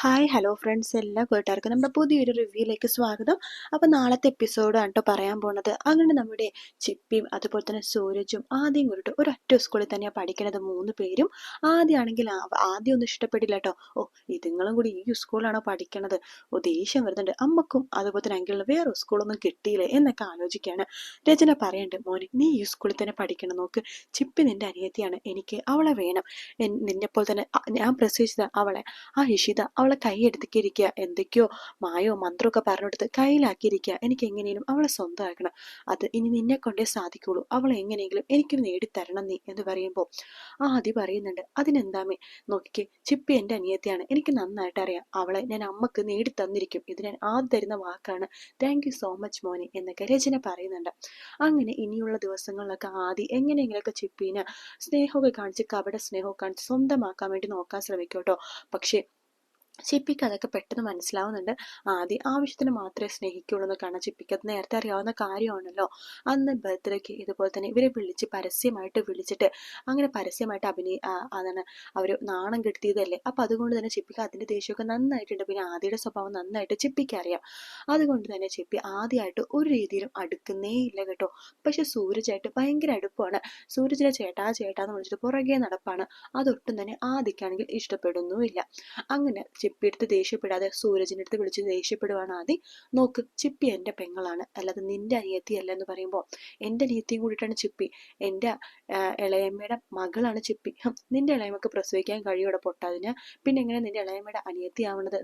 Hi hello friends എല്ലാ കൂട്ടുകാർക്കും നമ്മുടെ പുതിയൊരു റിവ്യൂയിലേക്ക് സ്വാഗതം. അപ്പോൾ നാളത്തെ എപ്പിസോഡാണ് കേട്ടോ പറയാൻ പോണത്. അങ്ങനെ നമ്മുടെ ചിപ്പിയും അതുപോലെ തന്നെ സൂരജും ആദ്യം കൂടിയിട്ട് ഒരൊറ്റ സ്കൂളിൽ തന്നെയാണ് പഠിക്കണത് മൂന്ന് പേരും. ആദ്യമാണെങ്കിൽ ആദ്യം ഒന്നും ഇഷ്ടപ്പെട്ടില്ല കേട്ടോ ഓ ഇതുങ്ങളും കൂടി ഈ സ്കൂളിലാണോ പഠിക്കണത്? ഓ ദേഷ്യം വരുന്നുണ്ട്. അമ്മക്കും അതുപോലെ തന്നെ അങ്കിളിന് വേറെ സ്കൂളൊന്നും കിട്ടിയില്ലേ എന്നൊക്കെ ആലോചിക്കുകയാണ് രചന പറയുന്നുണ്ട് മോനെ നീ ഈ സ്കൂളിൽ തന്നെ പഠിക്കണം. നോക്ക് ചിപ്പി നിന്റെ അനിയത്തിയാണ്. എനിക്ക് അവളെ വേണം. നിന്നെപ്പോലെ തന്നെ ഞാൻ പ്രസവിച്ചത് അവളെ. ആ ഇഷിത അവളെ കൈയെടുത്തിരിക്കുക എന്തൊക്കെയോ മായോ മന്ത്രമൊക്കെ പറഞ്ഞെടുത്ത് കയ്യിലാക്കിയിരിക്കുക. എനിക്ക് എങ്ങനെയും അവളെ സ്വന്തമാക്കണം. അത് ഇനി നിന്നെ കൊണ്ടേ സാധിക്കുള്ളൂ. അവളെ എങ്ങനെയെങ്കിലും എനിക്ക് നേടിത്തരണം നീ എന്ന് പറയുമ്പോൾ ആ അതി പറയുന്നുണ്ട് അതിനെന്താമേ നോക്കിക്കേ ചിപ്പി എന്റെ അനിയത്തിയാണ്. എനിക്ക് നന്നായിട്ട് അറിയാം. അവളെ ഞാൻ അമ്മയ്ക്ക് നേടിത്തന്നിരിക്കും. ഇത് ഞാൻ ആദ്യം തരുന്ന വാക്കാണ്. താങ്ക് യു സോ മച്ച് മോനെ എന്നൊക്കെ രചന പറയുന്നുണ്ട്. അങ്ങനെ ഇനിയുള്ള ദിവസങ്ങളിലൊക്കെ ആദ്യം എങ്ങനെയെങ്കിലൊക്കെ ചിപ്പീനെ സ്നേഹമൊക്കെ കാണിച്ച് കപട സ്നേഹമൊക്കെ കാണിച്ച് സ്വന്തമാക്കാൻ വേണ്ടി നോക്കാൻ ശ്രമിക്കും കേട്ടോ. പക്ഷേ ചിപ്പിക്ക് അതൊക്കെ പെട്ടെന്ന് മനസ്സിലാവുന്നുണ്ട്. ആദ്യം ആവശ്യത്തിന് മാത്രമേ സ്നേഹിക്കുള്ളൂ എന്നൊക്കെയാണ് ചിപ്പിക്ക് അത് നേരത്തെ അറിയാവുന്ന കാര്യമാണല്ലോ. അന്ന് ബർത്ത്ഡേക്ക് ഇതുപോലെ തന്നെ ഇവരെ വിളിച്ച് പരസ്യമായിട്ട് വിളിച്ചിട്ട് അങ്ങനെ പരസ്യമായിട്ട് അഭിനയ അതാണ് അവർ നാണം കെടുത്തിയതല്ലേ. അപ്പം അതുകൊണ്ട് തന്നെ ചിപ്പിക്ക് അതിന്റെ ദേഷ്യമൊക്കെ നന്നായിട്ടുണ്ട്. പിന്നെ ആദ്യയുടെ സ്വഭാവം നന്നായിട്ട് ചിപ്പിക്ക് അറിയാം. അതുകൊണ്ട് തന്നെ ചിപ്പി ആദ്യമായിട്ട് ഒരു രീതിയിലും അടുക്കുന്നേ ഇല്ല കേട്ടോ. പക്ഷെ സൂരജായിട്ട് ഭയങ്കര അടുപ്പമാണ് സൂരജിനെ ചേട്ടാ ചേട്ടാന്ന് വിളിച്ചിട്ട് പുറകെ നടപ്പാണ്. അതൊട്ടും തന്നെ ആദ്യക്കാണെങ്കിൽ ഇഷ്ടപ്പെടുന്നുമില്ല. അങ്ങനെ ചിപ്പി എടുത്ത് ദേഷ്യപ്പെടാതെ സൂരജിന്റെ അടുത്ത് വിളിച്ച് ദേഷ്യപ്പെടുവാണ് ആദ്യം നോക്ക് ചിപ്പി എന്റെ പെങ്ങളാണ്. അല്ലാതെ നിന്റെ അനിയത്തി അല്ല എന്ന് പറയുമ്പോൾ എന്റെ അനിയത്തിയും കൂടിയിട്ടാണ് ചിപ്പി. എന്റെ ഇളയമ്മയുടെ മകളാണ് ചിപ്പി. നിന്റെ ഇളയമ്മക്ക് പ്രസവിക്കാൻ കഴിയൂടെ പൊട്ടാതിന്? പിന്നെ എങ്ങനെ നിന്റെ ഇളയമ്മയുടെ അനിയത്തി ആവണത്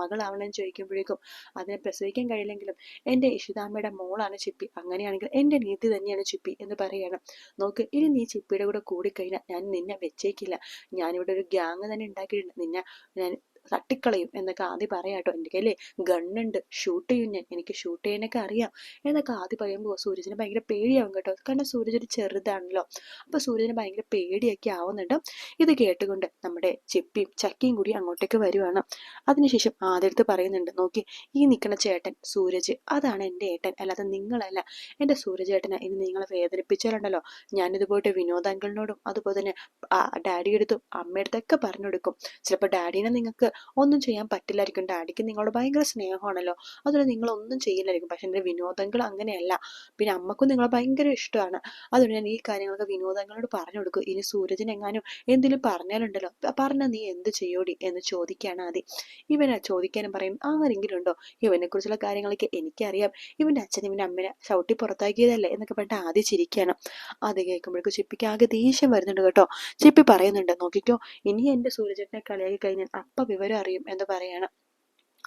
മകളാവണമെന്ന് ചോദിക്കുമ്പോഴേക്കും അതിനെ പ്രസവിക്കാൻ കഴിയില്ലെങ്കിലും എന്റെ ഇഷിതാമ്മയുടെ മോളാണ് ചിപ്പി. അങ്ങനെയാണെങ്കിൽ എന്റെ അനിയത്തി തന്നെയാണ് ചിപ്പി എന്ന് പറയണം. നോക്ക് ഇനി നീ ചിപ്പിയുടെ കൂടെ കൂടിക്കഴിഞ്ഞാൽ ഞാൻ നിന്നെ വെച്ചേക്കില്ല. ഞാനിവിടെ ഒരു ഗ്യാങ് തന്നെ ഉണ്ടാക്കിയിട്ടുണ്ട്. നിന്നെ ഞാൻ തട്ടിക്കളയും എന്നൊക്കെ ആദ്യം പറയാട്ടോ എന്റെ അല്ലേ ഗണ്ണുണ്ട് ഷൂട്ട് ചെയ്യും ഞാൻ. എനിക്ക് ഷൂട്ട് ചെയ്യാനൊക്കെ അറിയാം. എന്നൊക്കെ ആദ്യം പറയുമ്പോൾ സൂരജിന് ഭയങ്കര പേടിയാവും കേട്ടോ. കാരണം സൂരജ് ഒരു ചെറുതാണല്ലോ. അപ്പോൾ സൂരജിന് ഭയങ്കര പേടിയൊക്കെ ആവുന്നുണ്ട്. ഇത് കേട്ടുകൊണ്ട് നമ്മുടെ ചെപ്പിയും ചക്കിയും കൂടി അങ്ങോട്ടേക്ക് വരുവാണ്. അതിനുശേഷം ആദ്യത്ത് പറയുന്നുണ്ട് നോക്കി ഈ നിൽക്കുന്ന ചേട്ടൻ സൂരജ് അതാണ് എന്റെ ഏട്ടൻ. അല്ലാതെ നിങ്ങളല്ല. എന്റെ സൂരജ് ഏട്ടനെ ഇനി നിങ്ങളെ വേദനിപ്പിച്ചാലുണ്ടല്ലോ. ഞാനിത് പോയിട്ട് അതുപോലെ തന്നെ ഡാഡിയെടുത്തും അമ്മയെടുത്തൊക്കെ പറഞ്ഞു കൊടുക്കും. ചിലപ്പോൾ ഡാഡീനെ നിങ്ങൾക്ക് ഒന്നും ചെയ്യാൻ പറ്റില്ലായിരിക്കും. ഡാഡിക്ക് നിങ്ങളോട് ഭയങ്കര സ്നേഹമാണല്ലോ. അതുകൊണ്ട് നിങ്ങൾ ഒന്നും ചെയ്യില്ലായിരിക്കും. പക്ഷെ എന്റെ വിനോദങ്ങൾ അങ്ങനെയല്ല. പിന്നെ അമ്മക്കും നിങ്ങളെ ഭയങ്കര ഇഷ്ടമാണ്. അതുകൊണ്ട് ഞാൻ ഈ കാര്യങ്ങളൊക്കെ വിനോദങ്ങളോട് പറഞ്ഞു കൊടുക്കും. ഇനി സൂരജിന് എങ്ങാനും എന്തെങ്കിലും പറഞ്ഞാലുണ്ടല്ലോ. പറഞ്ഞാൽ നീ എന്ത് ചെയ്യോടി എന്ന് ചോദിക്കുകയാണ് ആദ്യം ഇവനെ ചോദിക്കാനും പറയും ആരെങ്കിലും ഉണ്ടോ? ഇവനെ കുറിച്ചുള്ള കാര്യങ്ങളൊക്കെ എനിക്കറിയാം. ഇവന്റെ അച്ഛൻ ഇവന്റെ അമ്മനെ ചവിട്ടി പുറത്താക്കിയതല്ലേ എന്നൊക്കെ പറഞ്ഞിട്ട് ആദ്യം ചിരിക്കുകയാണ്. അത് കേൾക്കുമ്പോഴേക്കും ചിപ്പിക്ക് ആകെ ദേഷ്യം വരുന്നുണ്ട് കേട്ടോ. ചിപ്പി പറയുന്നുണ്ട് നോക്കിക്കോ ഇനി എന്റെ സൂര്യചേട്ടനെ കളിയാക്കി കഴിഞ്ഞാൽ അപ്പ വിവരം അറിയും എന്ന് പറയാണ്.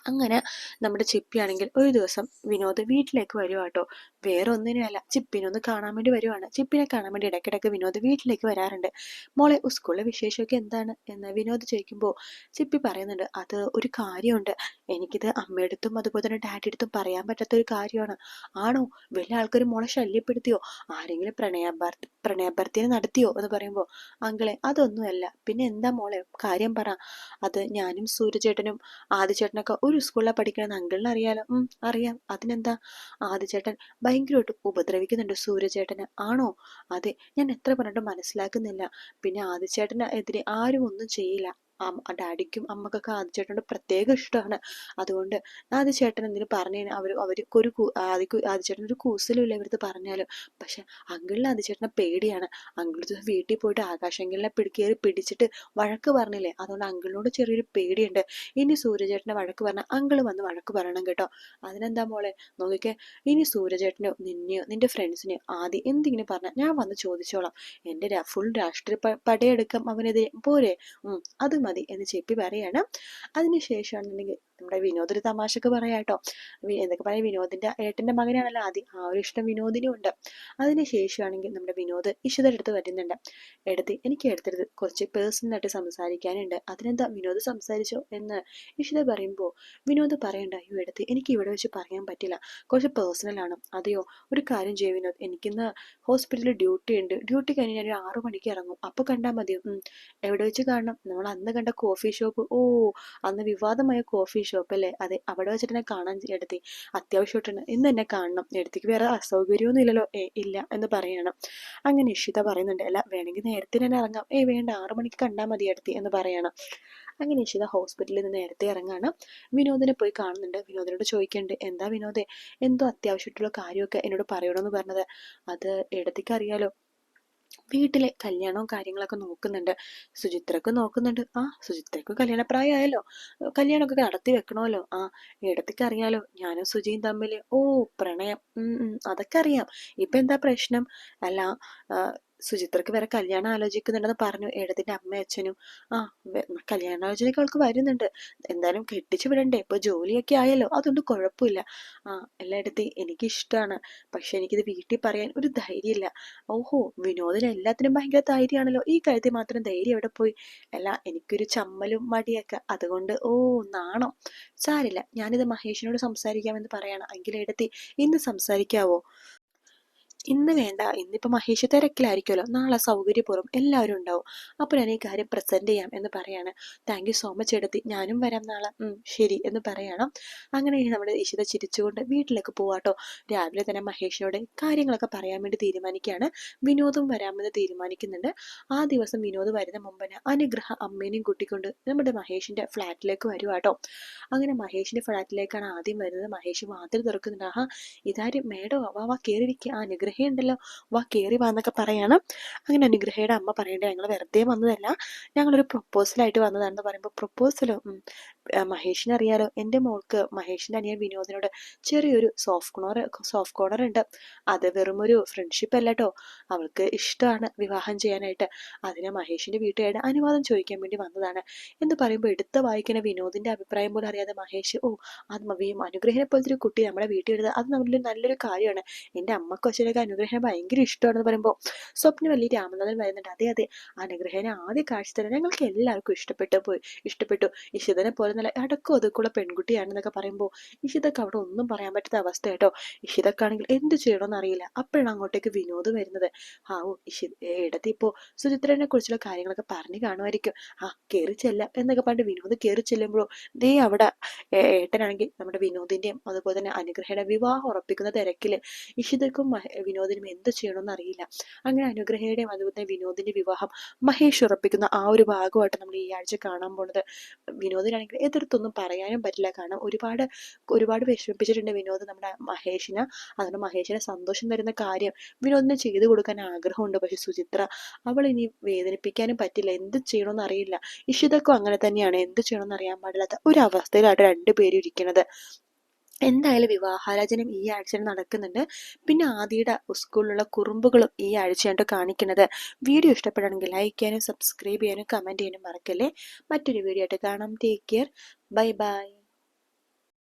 അങ്ങനെ നമ്മുടെ ചിപ്പിയാണെങ്കിൽ ഒരു ദിവസം വിനോദ് വീട്ടിലേക്ക് വരുവാട്ടോ വേറെ ഒന്നിനുമല്ല ചിപ്പിനൊന്ന് കാണാൻ വേണ്ടി വരുവാണ്. ചിപ്പിനെ കാണാൻ വേണ്ടി ഇടയ്ക്കിടയ്ക്ക് വിനോദ് വീട്ടിലേക്ക് വരാറുണ്ട്. മോളെ സ്കൂളിലെ വിശേഷമൊക്കെ എന്താണ്? എന്ന് വിനോദ് ചോദിക്കുമ്പോൾ ചിപ്പി പറയുന്നുണ്ട് അത് ഒരു കാര്യമുണ്ട്. എനിക്കിത് അമ്മയടുത്തും അതുപോലെ തന്നെ ഡാഡി അടുത്തും പറയാൻ പറ്റാത്ത ഒരു കാര്യമാണ്. ആണോ? വലിയ ആൾക്കാർ മോളെ ശല്യപ്പെടുത്തിയോ? ആരെങ്കിലും പ്രണയാഭർത്തി പ്രണയാഭർത്തിനെ നടത്തിയോ എന്ന് പറയുമ്പോൾ അങ്കിളെ അതൊന്നുമല്ല. പിന്നെ എന്താ മോളെ? കാര്യം പറ. അത് ഞാനും സൂര്യചേട്ടനും ആദിചേട്ടനൊക്കെ ഒരു സ്കൂളിലാണ് പഠിക്കണമെന്ന് അങ്കിളിന് അറിയാലോ. അറിയാം. അതിനെന്താ? ആദിചേട്ടൻ ഭയങ്കരമായിട്ട് ഉപദ്രവിക്കുന്നുണ്ട് സൂര്യചേട്ടന്. ആണോ? അതെ. ഞാൻ എത്ര പറഞ്ഞിട്ടും മനസ്സിലാക്കുന്നില്ല. പിന്നെ ആദിചേട്ടനെതിരെ ആരും ഒന്നും ചെയ്യില്ല. ഡാഡിക്കും അമ്മക്കൊക്കെ ആദിച്ചേട്ടനോട് പ്രത്യേക ഇഷ്ടമാണ് അതുകൊണ്ട് ആദിച്ചേട്ടൻ എന്തിനു പറഞ്ഞു അവർ അവർക്ക് ഒരു ആദിക്ക് ആദിച്ചേട്ടൻ ഒരു കൂസലുമില്ല ഇവരത് പറഞ്ഞാലും. പക്ഷെ അങ്കിളിന് ആദിച്ചേട്ടനെ പേടിയാണ്. അങ്കിൾ വീട്ടിൽ പോയിട്ട് ആകാശങ്കിളിനെ പിടിക്കേറി പിടിച്ചിട്ട് വഴക്ക് പറഞ്ഞില്ലേ? അതുകൊണ്ട് അങ്കിളിനോട് ചെറിയൊരു പേടിയുണ്ട്. ഇനി സൂര്യചേട്ടനെ വഴക്ക് പറഞ്ഞാൽ അങ്കിൾ വന്ന് വഴക്ക് പറയണം കേട്ടോ. അതിനെന്താ മോളെ? നോക്കിക്കേ. ഇനി സൂര്യചേട്ടനോ നിന്നെയോ നിന്റെ ഫ്രണ്ട്സിനെയോ ആദ്യം എന്തിങ്ങനെ പറഞ്ഞാൽ ഞാൻ വന്ന് ചോദിച്ചോളാം. എന്റെ ഫുൾ രാഷ്ട്രീയ പടയെടുക്കാം അവനെതിരെ. പോരെ? അത് മതി എന്ന് ചെപ്പി പറയാണ്. അതിനുശേഷമാണെന്നുണ്ടെങ്കിൽ നമ്മുടെ വിനോദ് ഒരു തമാശക്ക് പറയാട്ടോ എന്തൊക്കെ പറയാം? വിനോദിന്റെ ഏട്ടന്റെ മകനാണല്ലോ ആദ്യം. ആ ഒരു ഇഷ്ടം വിനോദിനും ഉണ്ട്. അതിനുശേഷമാണെങ്കിൽ നമ്മുടെ വിനോദ് ഇഷിത അടുത്ത് വരുന്നുണ്ട്. എടുത്ത് എനിക്ക് എടുത്തത് കുറച്ച് പേഴ്സണലായിട്ട് സംസാരിക്കാനുണ്ട്. അതിനെന്താ വിനോദ് സംസാരിച്ചോ എന്ന് ഇഷിത പറയുമ്പോൾ വിനോദ് പറയണ്ട അയ്യോ എടുത്ത്. എനിക്ക് ഇവിടെ വെച്ച് പറയാൻ പറ്റില്ല. കുറച്ച് പേഴ്സണൽ ആണ്. അതെയോ? ഒരു കാര്യം ചെയ്യും വിനോദ്. എനിക്കിന്ന് ഹോസ്പിറ്റലിൽ ഡ്യൂട്ടി ഉണ്ട്. ഡ്യൂട്ടി കഴിഞ്ഞ് ഞാൻ ഒരു ആറു മണിക്ക് ഇറങ്ങും. അപ്പോൾ കണ്ടാൽ മതിയോ എവിടെ വെച്ച് കാണണം? നമ്മൾ അന്ന് കണ്ട കോഫി ഷോപ്പ് ഓ അന്ന് വിവാദമായ കോഫി ഷോപ്പ് അല്ലേ? അതെ അവിടെ വെച്ചിട്ട് എന്നെ കാണാൻ എടുത്തി. അത്യാവശ്യമായിട്ടാണ്. ഇന്ന് എന്നെ കാണണം. എടുത്തേക്ക് വേറെ അസൗകര്യമൊന്നും ഇല്ലല്ലോ. ഏ ഇല്ല എന്ന് പറയണം. അങ്ങനെ ഇഷിത പറയുന്നുണ്ട് അല്ല വേണമെങ്കിൽ നേരത്തെ തന്നെ ഇറങ്ങാം. ഏ വേണ്ട ആറു മണിക്ക് കണ്ടാൽ മതി എടുത്തി എന്ന് പറയണം. അങ്ങനെ ഇഷിത ഹോസ്പിറ്റലിൽ നിന്ന് നേരത്തെ ഇറങ്ങാണ്. വിനോദിനെ പോയി കാണുന്നുണ്ട്. വിനോദിനോട് ചോദിക്കുന്നുണ്ട് എന്താ വിനോദേ? എന്തോ അത്യാവശ്യമായിട്ടുള്ള കാര്യമൊക്കെ എന്നോട് പറയണമെന്ന് പറഞ്ഞത്. അത് എടുത്തേക്ക് അറിയാലോ. വീട്ടിലെ കല്യാണവും കാര്യങ്ങളൊക്കെ നോക്കുന്നുണ്ട്. സുചിത്രക്ക് നോക്കുന്നുണ്ട്. ആ സുചിത്രക്ക് കല്യാണപ്രായമായല്ലോ. കല്യാണമൊക്കെ നടത്തി വെക്കണമല്ലോ. ആ ഇടത്തേക്ക് അറിയാലോ. ഞാനും സുജിയും തമ്മിൽ ഓ പ്രണയം. അതൊക്കെ അറിയാം. ഇപ്പൊ എന്താ പ്രശ്നം? അല്ല സുചിത്രക്ക് വേറെ കല്യാണം ആലോചിക്കുന്നുണ്ടെന്ന് പറഞ്ഞു. ഏടത്തിന്റെ അമ്മയും അച്ഛനും ആ കല്യാണാലോചനയൊക്കെ അവൾക്ക് വരുന്നുണ്ട്. എന്തായാലും കെട്ടിച്ചു വിടണ്ടേ? ഇപ്പൊ ജോലിയൊക്കെ ആയല്ലോ അതുകൊണ്ട് കുഴപ്പമില്ല ആ എല്ലായിടത്തും എനിക്കിഷ്ടമാണ് പക്ഷെ എനിക്കിത് വീട്ടിൽ പറയാൻ ഒരു ധൈര്യമില്ല. ഓഹോ വിനോദിന് എല്ലാത്തിനും ഭയങ്കര ധൈര്യമാണല്ലോ. ഈ കാര്യത്തിൽ മാത്രം ധൈര്യം എവിടെ പോയി? അല്ല എനിക്കൊരു ചമ്മലും മടിയൊക്കെ. അതുകൊണ്ട് ഓ നാണം? സാരില്ല ഞാനിത് മഹേഷിനോട് സംസാരിക്കാമെന്ന് പറയണം. എങ്കിലെടുത്തി ഇന്ന് സംസാരിക്കാവോ? ഇന്ന് വേണ്ട ഇന്നിപ്പോൾ മഹേഷ് തിരക്കിലായിരിക്കുമല്ലോ നാളെ സൗകര്യപൂർവം എല്ലാവരും ഉണ്ടാവും. അപ്പോൾ ഞാൻ ഈ കാര്യം പ്രസന്റ് ചെയ്യാം എന്ന് പറയാണ്. താങ്ക് യു സോ മച്ച് എടുത്തി. ഞാനും വരാം നാളെ. ശരി എന്ന് പറയണം. അങ്ങനെ നമ്മുടെ ഇഷിത ചിരിച്ചുകൊണ്ട് വീട്ടിലേക്ക് പോവാട്ടോ രാവിലെ തന്നെ മഹേഷിനോട് കാര്യങ്ങളൊക്കെ പറയാൻ വേണ്ടി തീരുമാനിക്കുകയാണ്. വിനോദം വരാമെന്ന് തീരുമാനിക്കുന്നുണ്ട്. ആ ദിവസം വിനോദ് വരുന്ന മുമ്പന് അനുഗ്രഹ അമ്മേനെയും കൂട്ടിക്കൊണ്ട് നമ്മുടെ മഹേഷിന്റെ ഫ്ലാറ്റിലേക്ക് വരുവാട്ടോ അങ്ങനെ മഹേഷിന്റെ ഫ്ലാറ്റിലേക്കാണ് ആദ്യം വരുന്നത്. മഹേഷ് വാതിൽ തുറക്കുന്നുണ്ട്. ആഹാ ഇതാരും? മേഡോ വാ വാ കയറിയിരിക്കുക അനുഗ്രഹം ഉണ്ടല്ലോ വാ കയറി വാന്നൊക്കെ പറയണം. അങ്ങനെ അനുഗ്രഹയുടെ അമ്മ പറയണ്ടേ ഞങ്ങൾ വെറുതെ വന്നതല്ല. ഞങ്ങളൊരു പ്രൊപ്പോസലായിട്ട് വന്നതാണെന്ന് പറയുമ്പോൾ പ്രൊപ്പോസലോ മഹേഷിനെ അറിയാലോ? എന്റെ മോൾക്ക് മഹേഷിന്റെ അനിയൻ വിനോദിനോട് ചെറിയൊരു സോഫ്റ്റ് കോണർ സോഫ്റ്റ് കോണർ ഉണ്ട്. അത് വെറുമൊരു ഫ്രണ്ട്ഷിപ്പ് അല്ല കേട്ടോ അവൾക്ക് ഇഷ്ടമാണ് വിവാഹം ചെയ്യാനായിട്ട്. അതിന് മഹേഷിന്റെ വീട്ടുകാരുടെ അനുവാദം ചോദിക്കാൻ വേണ്ടി വന്നതാണ്. എന്ന് പറയുമ്പോൾ എടുത്ത് വായിക്കുന്ന വിനോദിന്റെ അഭിപ്രായം പോലും അറിയാതെ മഹേഷ് ഓ ആത്മവിയും അനുഗ്രഹിനെ പോലത്തെ ഒരു കുട്ടി നമ്മുടെ വീട്ടിൽ ഇടുന്നത് അത് നമ്മളൊരു നല്ലൊരു കാര്യമാണ്. എന്റെ അമ്മക്കും അച്ഛനൊക്കെ അനുഗ്രഹം ഭയങ്കര ഇഷ്ടമാണെന്ന് പറയുമ്പോൾ സ്വപ്നവല്ലി രാമനാഥൻ വരുന്നുണ്ട്. അതെ അതെ. അനുഗ്രഹനെ ആദ്യ കാഴ്ച തന്നെ ഞങ്ങൾക്ക് എല്ലാവർക്കും ഇഷ്ടപ്പെട്ടു പോയി. ഇഷ്ടപ്പെട്ടു. ഇഷിതനെ പോലെ നല്ല അടക്കം ഒതുക്കുള്ള പെൺകുട്ടിയാണെന്നൊക്കെ പറയുമ്പോൾ ഇഷിതക്ക് അവിടെ ഒന്നും പറയാൻ പറ്റാത്ത അവസ്ഥ കേട്ടോ. ഇഷിതക്കാണെങ്കിൽ എന്ത് ചെയ്യണമെന്ന് അറിയില്ല. അപ്പോഴാണ് അങ്ങോട്ടേക്ക് വിനോദ് വരുന്നത്. ഓ ഇഷി ഇടത്തി ഇപ്പോൾ സുചിത്രനെ കുറിച്ചുള്ള കാര്യങ്ങളൊക്കെ പറഞ്ഞു കാണുമായിരിക്കും. ആ കയറി ചെല്ലാം എന്നൊക്കെ പറഞ്ഞിട്ട് വിനോദ് കയറി ചെല്ലുമ്പോഴോ ദേ അവിടെ ഏട്ടനാണെങ്കിൽ നമ്മുടെ വിനോദിന്റെയും അതുപോലെ തന്നെ അനുഗ്രഹയുടെ വിവാഹം ഉറപ്പിക്കുന്ന തിരക്കിൽ ഇഷിതക്കും വിനോദിനും എന്ത് ചെയ്യണമെന്ന് അറിയില്ല അങ്ങനെ അനുഗ്രഹയുടെയും അതുപോലെ വിനോദിന്റെ വിവാഹം മഹേഷ് ഉറപ്പിക്കുന്ന ആ ഒരു ഭാഗമായിട്ട് നമ്മൾ ഈ ആഴ്ച കാണാൻ പോണത്. വിനോദിനാണെങ്കിൽ എതിർത്തൊന്നും പറയാനും പറ്റില്ല. കാരണം ഒരുപാട് ഒരുപാട് വിഷമിപ്പിച്ചിട്ടുണ്ട് വിനോദ് നമ്മുടെ മഹേഷിന്. അതുകൊണ്ട് മഹേഷിന് സന്തോഷം തരുന്ന കാര്യം വിനോദിനെ ചെയ്തു കൊടുക്കാൻ ആഗ്രഹമുണ്ട്. പക്ഷെ സുചിത്ര അവൾ ഇനി വേദനിപ്പിക്കാനും പറ്റില്ല. എന്ത് ചെയ്യണമെന്ന് അറിയില്ല ഇഷിതക്കും അങ്ങനെ തന്നെയാണ്. എന്ത് ചെയ്യണമെന്ന് അറിയാൻ പാടില്ലാത്ത ഒരു അവസ്ഥയിലാണ് രണ്ടുപേരും ഇരിക്കുന്നത് എന്തായാലും വിവാഹാലോചനം ഈ ആഴ്ച നടക്കുന്നുണ്ട്. പിന്നെ ആദിയുടെ സ്കൂളിലുള്ള കുറുമ്പുകളും ഈ ആഴ്ചയായിട്ട് കാണിക്കുന്നത്. വീഡിയോ ഇഷ്ടപ്പെടുകയാണെങ്കിൽ ലൈക്ക് ചെയ്യാനും സബ്സ്ക്രൈബ് ചെയ്യാനും കമന്റ് ചെയ്യാനും മറക്കല്ലേ. മറ്റൊരു വീഡിയോ ആയിട്ട് കാണാം. Take care bye bye